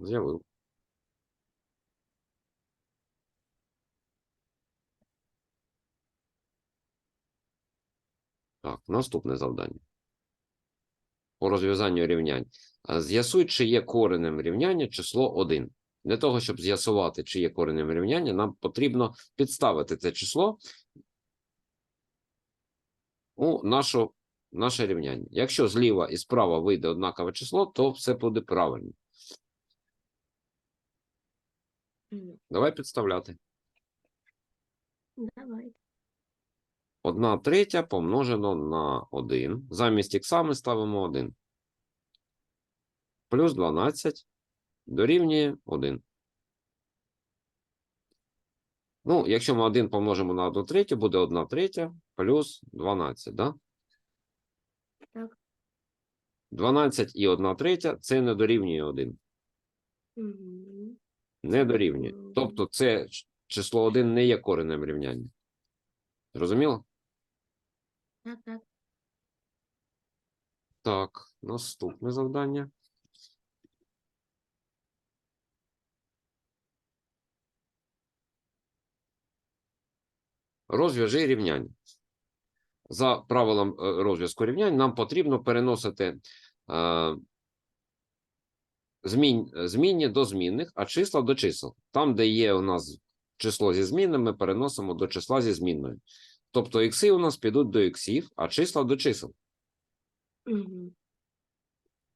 З'явив. Так, наступне завдання. По розв'язанню рівнянь. З'ясуй, чи є коренем рівняння число 1. Для того, щоб з'ясувати, чи є коренем рівняння, нам потрібно підставити це число у нашу, наше рівняння. Якщо зліва і справа вийде однакове число, то все буде правильно. Давай підставляти. Давай. 1 третя помножено на 1. Замість ікса ми ставимо 1. Плюс 12 дорівнює 1. Ну, якщо ми 1 помножимо на 1 третю, буде 1 третя плюс 12, да? Так. 12 і 1 третя – це не дорівнює 1. Мгм. Не дорівнює. Тобто це число 1 не є коренем рівняння. Зрозуміло? Так, так. Так, наступне завдання. Розв'яжи рівняння. За правилом е, розв'язку рівнянь нам потрібно переносити е, змін, змінні до змінних, а числа до чисел. Там, де є у нас число зі змінним, ми переносимо до числа зі змінною. Тобто ікси у нас підуть до іксів, а числа до чисел.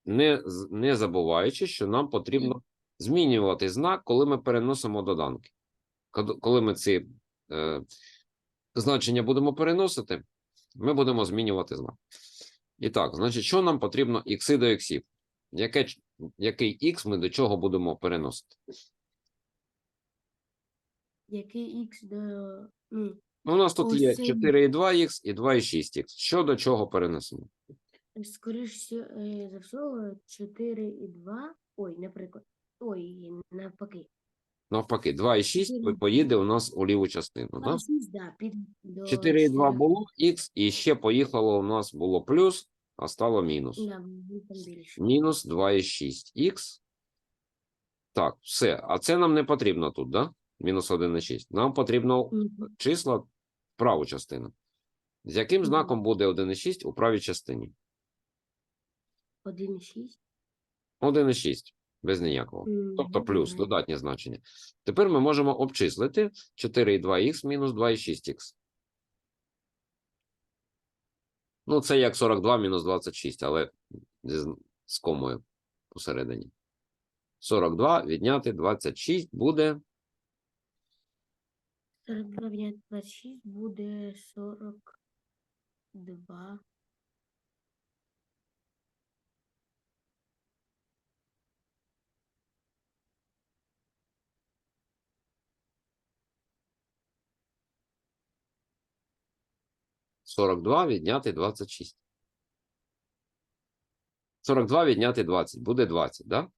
Не, не забуваючи, що нам потрібно змінювати знак, коли ми переносимо доданки. Коли ми ці е, значення будемо переносити, ми будемо змінювати знак. І так, значить, що нам потрібно ікси до іксів? Яке, який ікс ми до чого будемо переносити? Який х до. Ну, Ну, у нас тут є Ось це- 4,2х і 2,6х. Що до чого перенесемо? скоріш е, за все, 4 і 2. Ой, наприклад. Ой, навпаки. Навпаки, 2,6 Чотири. поїде у нас у ліву частину. Да? 26, да, 4,2 було х, і ще поїхало у нас було плюс, а стало мінус. Мінус 2,6х. Так, все. А це нам не потрібно тут, да? Мінус 1,6. Нам потрібно числа в праву частину. З яким знаком буде 1,6 у правій частині? 1,6. 1,6. Без ніякого. Тобто плюс, додатнє значення. Тепер ми можемо обчислити 4,2х мінус 2,6х. Ну, це як 42 мінус 26, але з- з комою посередині. 42 відняти 26 буде 42 відняти 26 буде 42. – 42 відняти 26. 42 відняти 20 буде 20, да?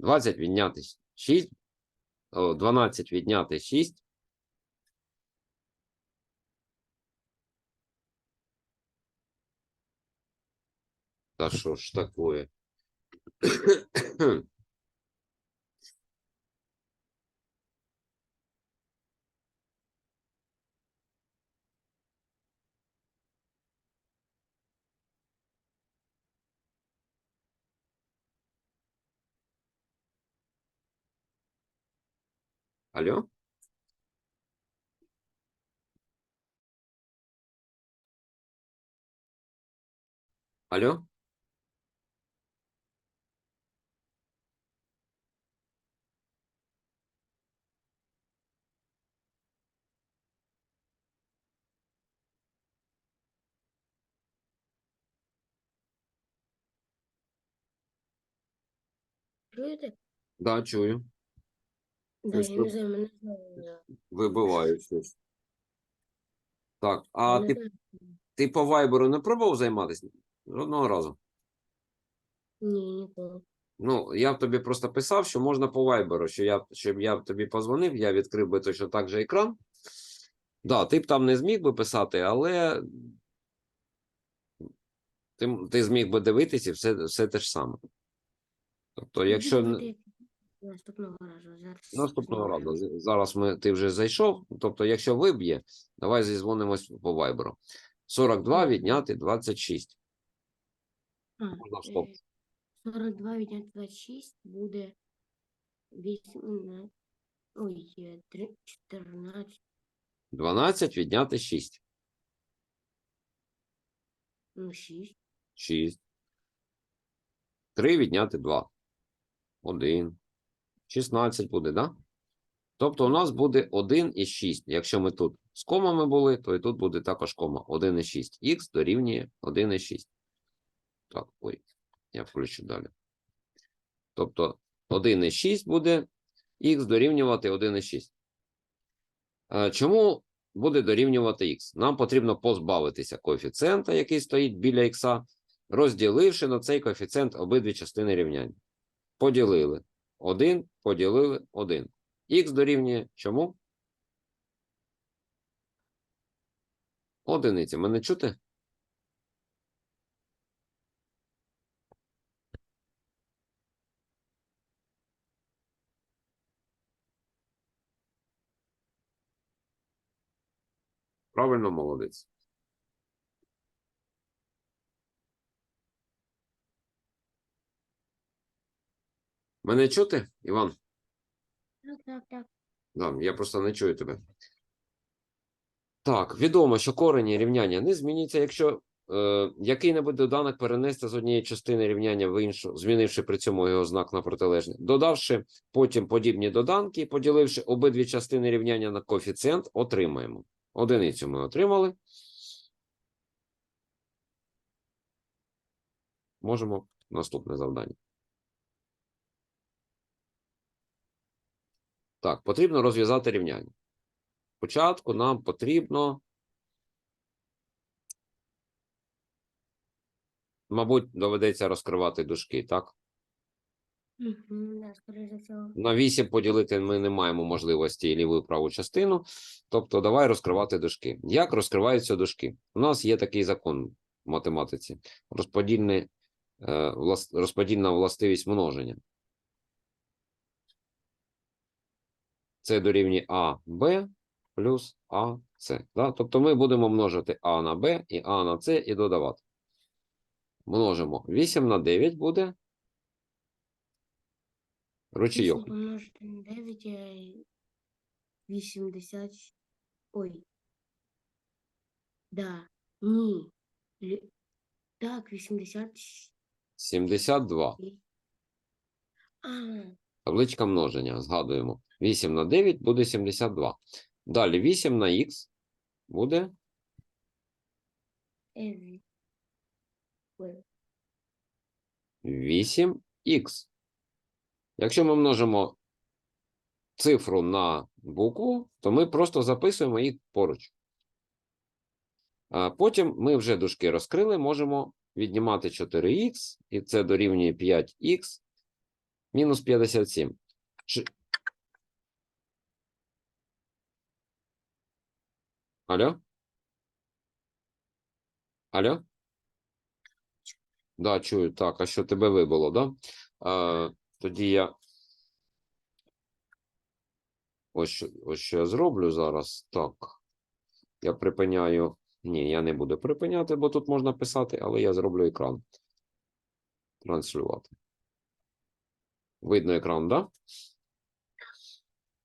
20 відняти 6, о, 12 відняти 6. Та що ж такое? Алло? Алло? Чуєте? Да, чую. Да, я не знаю, мене знову. Вибиваю щось. Так, а ти, знаю. ти по вайберу не пробував займатися? Жодного разу. Ні, ніколи. Ну, я б тобі просто писав, що можна по вайберу, що я, щоб я б тобі позвонив, я відкрив би точно так же екран. Да, ти б там не зміг би писати, але ти, ти зміг би дивитися і все, все те ж саме. Тобто, якщо, Буду н- знати, як Наступного разу. Зараз Наступного разу. Зараз ми, ти вже зайшов. Тобто, якщо виб'є, давай зізвонимось по вайберу. 42 відняти 26. А, Можна в стоп. е, 42 відняти 26 буде 8, ой, е, три- 14, 12 відняти 6. ну 6. 6. 3 відняти 2. 1. 16 буде, да? Тобто у нас буде 1 і 6. Якщо ми тут з комами були, то і тут буде також кома. 1 і 6. Х дорівнює 1 і 6. Так, ой, я включу далі. Тобто 1 і 6 буде х дорівнювати 1 і 6. Е, Чому буде дорівнювати х? Нам потрібно позбавитися коефіцієнта, який стоїть біля х, розділивши на цей коефіцієнт обидві частини рівняння. Поділили 1, поділили 1. Х дорівнює чому? Одиниці. Мене чути? Правильно, молодець. Мене чути, Іван? Так, так, так. Да, я просто не чую тебе. Так, відомо, що корені рівняння не змінюються, якщо е, який-небудь доданок перенести з однієї частини рівняння в іншу, змінивши при цьому його знак на протилежний. Додавши потім подібні доданки, і поділивши обидві частини рівняння на коефіцієнт, отримаємо. Одиницю ми отримали. Можемо наступне завдання. Так, потрібно розв'язати рівняння. Спочатку нам потрібно, мабуть, доведеться розкривати дужки, так? На 8 поділити ми не маємо можливості ліву і праву частину. Тобто, давай розкривати дужки. Як розкриваються дужки? У нас є такий закон в математиці. Розподільне, е, розподільна властивість множення. Це дорівнює А, Б плюс А, С. Да? Тобто ми будемо множити А на Б і А на С і додавати. Множимо 8 на 9 буде. Ручійок. 8 помножити на 9 е, 80. Ой. Да. Ні. Так, 80. 72. А, Табличка множення. Згадуємо. 8 на 9 буде 72. Далі 8 на х буде е, 8х. Якщо ми множимо цифру на букву, то ми просто записуємо їх поруч. А потім ми вже дужки розкрили, можемо віднімати 4х, і це дорівнює 5х мінус 57. Алло? Алло? Да, чую. Так, а що тебе вибило, да? А, тоді я. Ось, ось що я зроблю зараз. Так. Я припиняю. Ні, я не буду припиняти, бо тут можна писати, але я зроблю екран. Транслювати. Видно екран, да?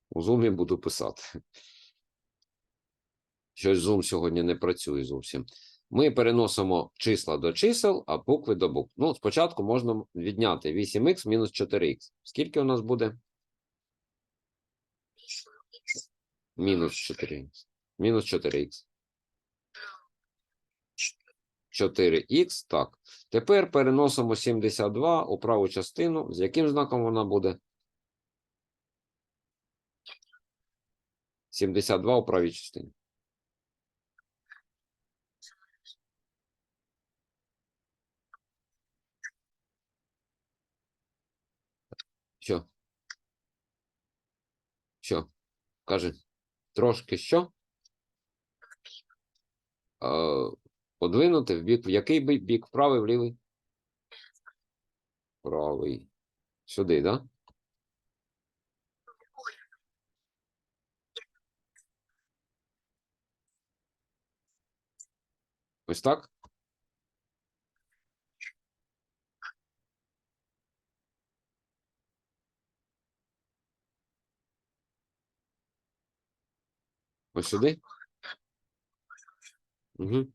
У Zoom буду писати. Щось Zoom сьогодні не працює зовсім. Ми переносимо числа до чисел, а букви до букв. Ну, спочатку можна відняти 8х мінус 4х. Скільки у нас буде? Мінус 4х. Мінус 4х. 4х, так. Тепер переносимо 72 у праву частину. З яким знаком вона буде? 72 у правій частині. що? Каже, трошки що? Подвинути в бік. В який бік? Правий, в? Правий. Сюди, так? Да? Ось так? Ось сюди? Угу.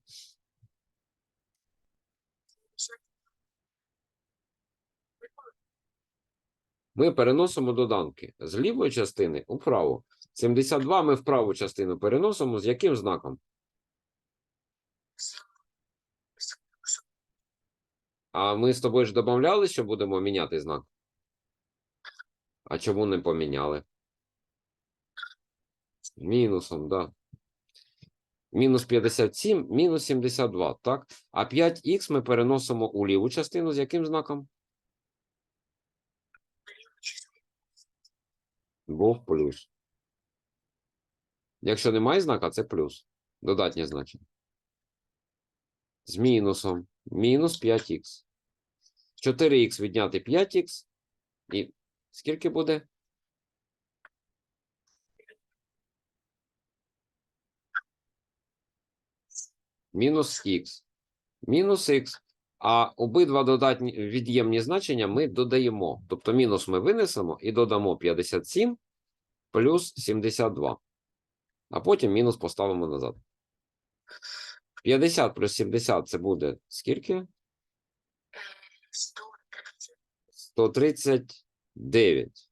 Ми переносимо доданки з лівої частини у праву. 72 ми в праву частину переносимо з яким знаком? А ми з тобою ж домовлялися, що будемо міняти знак? А чому не поміняли? Мінусом, да. Мінус 57, мінус 72, так? А 5х ми переносимо у ліву частину з яким знаком? Був плюс. Якщо немає знака, це плюс. Додатнє значення. З мінусом. Мінус 5х. 4х відняти 5х. І скільки буде? Мінус х. Мінус х. А обидва додатні від'ємні значення ми додаємо. Тобто мінус ми винесемо і додамо 57 плюс 72. А потім мінус поставимо назад. 50 плюс 70 це буде скільки? 139.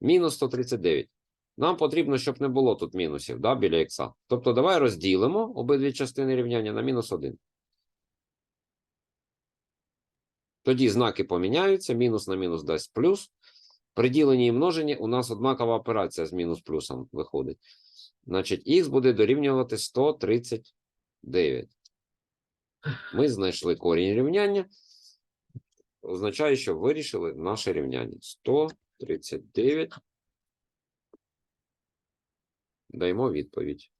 Мінус 139. Нам потрібно, щоб не було тут мінусів да, біля ікса. Тобто давай розділимо обидві частини рівняння на мінус 1. Тоді знаки поміняються, мінус на мінус дасть плюс. При діленні і множенні у нас однакова операція з мінус плюсом виходить. Значить, х буде дорівнювати 139. Ми знайшли корінь рівняння. Означає, що вирішили наше рівняння. 139. Даємо відповідь.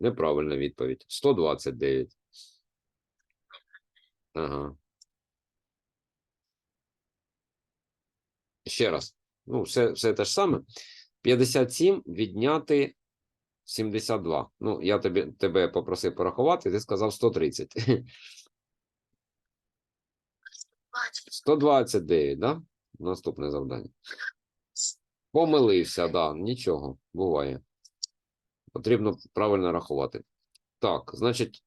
Неправильна відповідь. 129. Ага. Ще раз. Ну, все, все те ж саме. 57 відняти 72. Ну, я тобі, тебе попросив порахувати, ти сказав 130. 129, да? Наступне завдання. Помилився, да, нічого, буває. Потрібно правильно рахувати. Так, значить,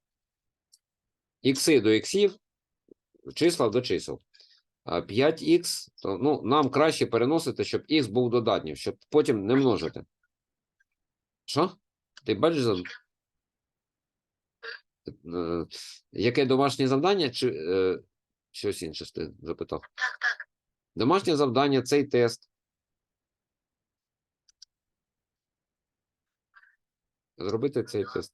ікси до іксів, числа до чисел. 5х, то ну, нам краще переносити, щоб х був додатнім, щоб потім не множити. Що? Ти бачиш за... Е, Яке домашнє завдання, чи е, щось інше ти запитав? Так, так. Домашнє завдання цей тест. Зробити цей тест.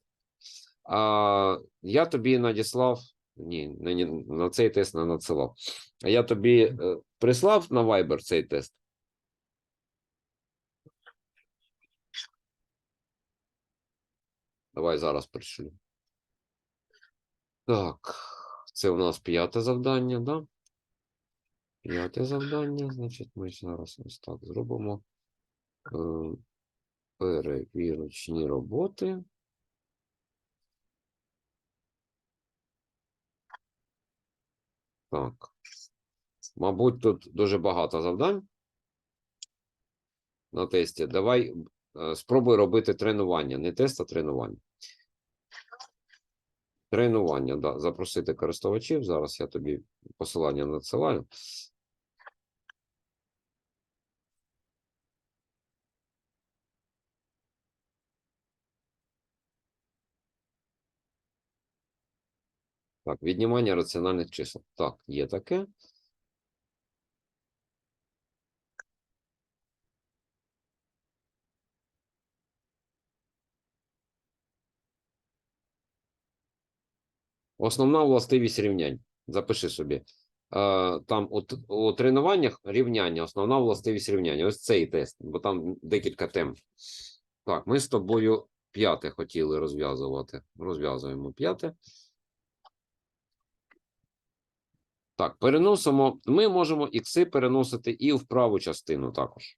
А, я тобі надіслав. Ні, ні, на цей тест не надсилав. А я тобі е, прислав на Viber цей тест. Давай зараз пришлю. Так, це у нас п'яте завдання, да? П'яте завдання, значить, ми зараз ось так зробимо. Перевірочні роботи. Так. Мабуть, тут дуже багато завдань на тесті. Давай е, спробуй робити тренування. Не тест, а тренування. Тренування, да. Запросити користувачів. Зараз я тобі посилання надсилаю. Так, віднімання раціональних чисел. Так, є таке. Основна властивість рівнянь. Запиши собі. Е, Там у, у тренуваннях рівняння, основна властивість рівняння. Ось цей тест, бо там декілька тем. Так, ми з тобою п'яте хотіли розв'язувати. Розв'язуємо п'яте. Так, переносимо. Ми можемо ікси переносити і в праву частину також.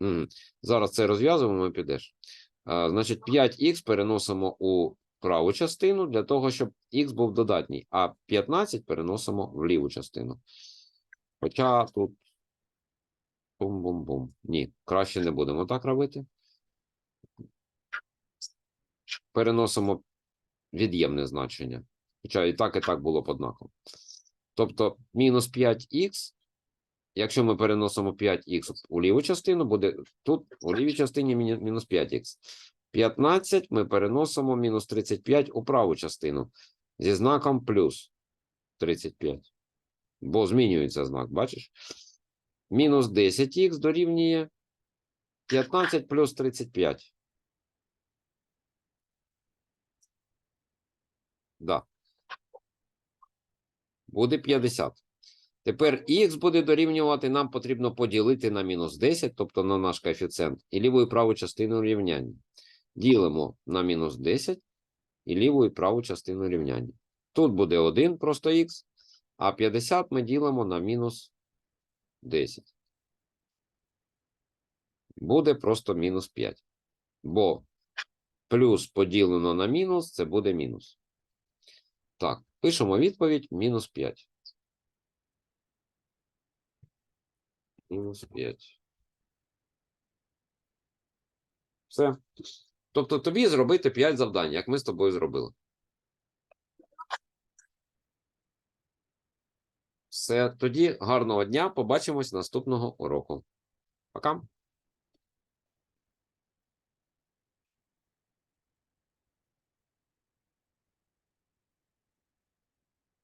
Мгм. Зараз це розв'язуємо і підеш. А, значить, 5х переносимо у праву частину для того, щоб х був додатній, а 15 переносимо в ліву частину. Хоча тут бум-бум-бум. Ні, краще не будемо так робити. Переносимо від'ємне значення. Хоча і так, і так було б однаково. Тобто мінус 5х, якщо ми переносимо 5х у ліву частину, буде тут у лівій частині мінус 5х. 15 ми переносимо мінус 35 у праву частину зі знаком плюс 35. Бо змінюється знак, бачиш? Мінус 10х дорівнює 15 плюс 35. Да. Буде 50. Тепер х буде дорівнювати, нам потрібно поділити на мінус 10, тобто на наш коефіцієнт, і ліву і праву частину рівняння. Ділимо на мінус 10 і ліву і праву частину рівняння. Тут буде 1 просто х, а 50 ми ділимо на мінус 10. Буде просто мінус 5. Бо плюс поділено на мінус це буде мінус. Так, пишемо відповідь мінус 5. Мінус 5. Все. Тобто тобі зробити 5 завдань, як ми з тобою зробили. Все, тоді гарного дня. Побачимось наступного уроку. Пока.